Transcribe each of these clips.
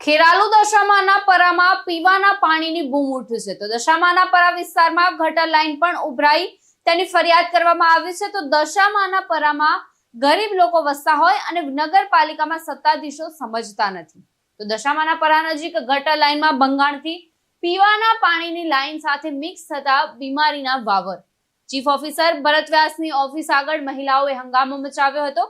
ખેરાલુ દશામાના પરામાં પીવાના પાણીની બૂમ ઉઠી છે તો દશામાના પરા વિસ્તારમાં ગટર લાઈન પણ ઉભરાઈ તેની ફરિયાદ કરવામાં આવી છે. તો દશામાના પરામાં ગરીબ લોકો વસતા હોય અને નગરપાલિકામાં સત્તાધીશો સમજતા નથી. તો દશામાના પરા નજીક ગટર લાઈનમાં બંગાળથી પીવાના પાણીની લાઈન સાથે મિક્સ થતા બીમારીના વાવર. ચીફ ઓફિસર ભરત વ્યાસની ઓફિસ આગળ મહિલાઓએ હંગામો મચાવ્યો હતો.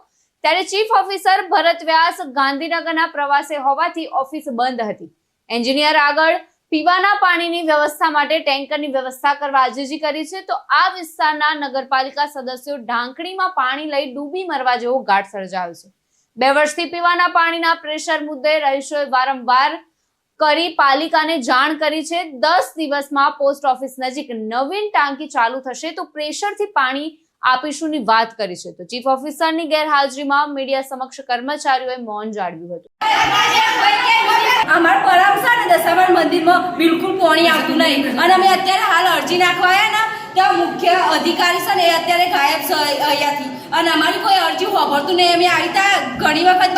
ત્યારે ચીફ ઓફિસર ભરત વ્યાસ ગાંધીનગરના પ્રવાસે હોવાથી ઓફિસ બંધ હતી. એન્જિનિયર આગળ પીવાના પાણીની વ્યવસ્થા માટે ટેન્કરની વ્યવસ્થા કરવા આજીજી કરી છે. તો આ વિસ્તારના નગરપાલિકા સદસ્યો ઢાંકણીમાં પાણી લઈ ડૂબી મરવા જેવો ઘાટ સર્જાયો છે. બે વર્ષથી પીવાના પાણીના પ્રેશર મુદ્દે રહીશોએ વારંવાર કરી પાલિકાને જાણ કરી છે. દસ દિવસમાં પોસ્ટ ઓફિસ નજીક નવીન ટાંકી ચાલુ થશે તો પ્રેશરથી પાણી આપીશુંની વાત કરી છે. તો ચીફ ઓફિસરની ગેરહાજરીમાં મીડિયા સમક્ષ કર્મચારીઓએ મૌન જાળવ્યું હતું. અમાર પરામ છે ને દશામાન મંદિરમાં બિલકુલ પાણી આવતું નહીં. અને અમે અત્યારે હાલ અરજી નાખવા આવ્યા ને ત્યાં મુખ્ય અધિકારી છે ને એ અત્યારે ગાયબ છે અહીંયાથી અને અમારી કોઈ અરજી હોભરતું નહીં. અમે આવી ત્યાં ઘણી વખત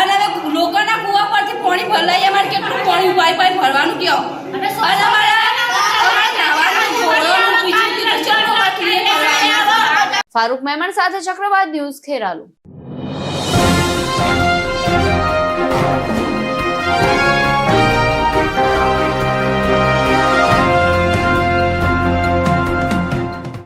અને હવે લોકોના કૂવા પરથી પાણી ભરાય અમારે કેટલું પાણી ઉપાય પાઈ ભરવાનું કયો? અને અમારા ફારૂક મહેમાન સાથે ચક્રવાત ન્યૂઝ ખેરાલુ